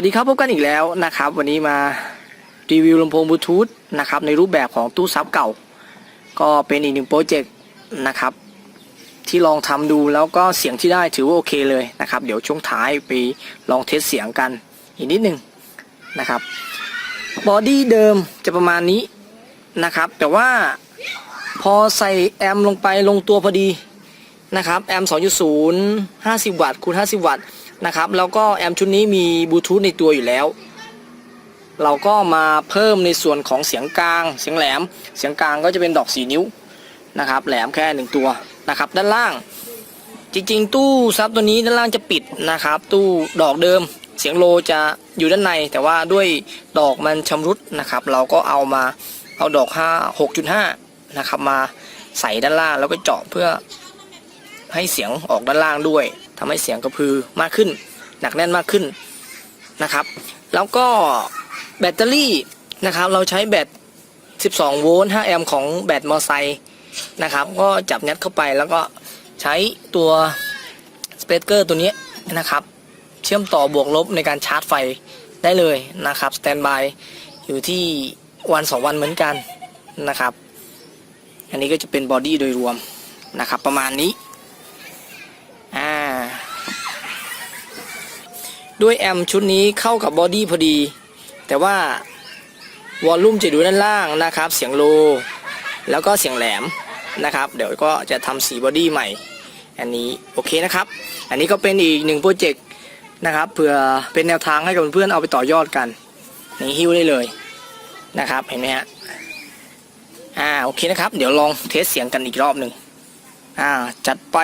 วัสดีครับพบกันอีกแล้วนะครับ วันนี้มารีวิวลำโพงบลูทูธนะครับในรูปแบบของตู้ซับเก่า ก็เป็นอีกหนึ่งโปรเจกต์นะครับ ที่ลองทำดูแล้วก็เสียงที่ได้ถือว่าโอเคเลยนะครับ เดี๋ยวช่วงท้ายไปลองเทสเสียงกันอีกนิดนึงนะครับบอดี้เดิมจะประมาณนี้นะครับ แต่ว่าพอใส่แอมป์ลงไปลงตัวพอดีนะครับแอมป์2.0 50 วัตต์คูณ 50 วัตต์ นะครับแล้วก็แอมชุดนี้มีบลูทูธในตัวอยู่แล้ว เราก็มาเพิ่มในส่วนของเสียงกลาง เสียงแหลม เสียงกลางก็จะเป็นดอก4นิ้วนะครับ แหลมแค่หนึ่งตัวนะครับ ด้านล่าง จริงๆ ตู้ซับตัวนี้ด้านล่างจะปิดนะครับ ตู้ดอกเดิม เสียงโลจะอยู่ด้านใน แต่ว่าด้วยดอกมันชำรุดนะครับ เราก็เอามาเอาดอก5 6.5นะครับมาใส่ด้านล่างแล้วก็เจาะเพื่อให้เสียงออกด้านล่างด้วย ทำให้เสียงกระพือมากขึ้น หนักแน่นมากขึ้นนะครับ แล้วก็แบตเตอรี่นะครับเราใช้แบต 12 โวลต์ 5 แอมป์ของแบตมอไซค์นะครับ ก็จับยัดเข้าไปแล้วก็ใช้ตัวสเปกเกอร์ตัวนี้นะครับ เชื่อมต่อบวกลบในการชาร์จไฟได้เลยนะครับสแตนบายอยู่ที่วัน 2 วันเหมือนกันนะครับ อันนี้ก็จะเป็นบอดี้โดยรวมนะครับ ประมาณนี้อ่า ด้วยแอมชุดนี้เข้ากับบอดี้พอดี แต่ว่าวอลลุ่มจะอยู่ด้านล่างนะครับ เสียงโล แล้วก็เสียงแหลมนะครับ เดี๋ยวก็จะทำสีบอดี้ใหม่ อันนี้โอเคนะครับ อันนี้ก็เป็นอีกหนึ่งโปรเจกต์นะครับเพื่อเป็นแนวทางให้กับเพื่อนๆเอาไปต่อยอดกันนี่ฮิ้วได้เลยนะครับเห็นไหมฮะอ่าโอเคนะครับ เดี๋ยวลองเทสเสียงกันอีกรอบหนึ่งอ่าจัดไป